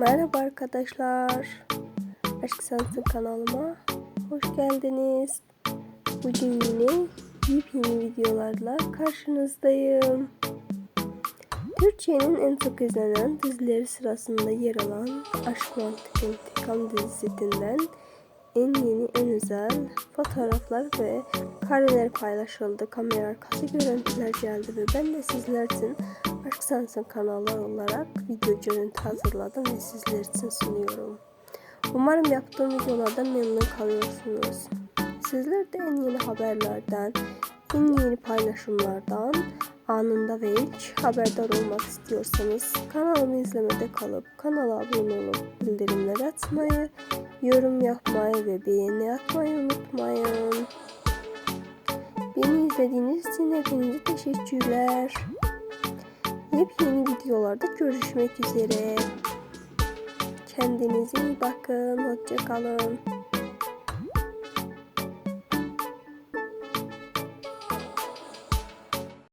Merhaba arkadaşlar. Aşk Sansın kanalıma hoş geldiniz. Bugün yine yepyeni videolarla karşınızdayım. Türkiye'nin en çok izlenen dizileri sırasında yer alan Aşk Mantık İntikam dizisinden en yeni en özel fotoğraflar ve kareler paylaşıldı. Kamera arkası görüntüler geldi ve ben de sizler için Aşk Sensin kanalı olarak video görüntü hazırladım ve sizler için sunuyorum. Umarım yaptığım videolardan memnun kalıyorsunuz. Sizler de en yeni haberlerden, en yeni paylaşımlardan anında ve ilk haberdar olmak istiyorsanız kanalımı izlemede kalıp kanala abone olup bildirimleri açmayı, yorum yapmayı ve beğeni atmayı unutmayın. Beni izlediğiniz için hepinize teşekkürler. Yepyeni videolarda görüşmek üzere. Kendinize iyi bakın. Hoşça kalın.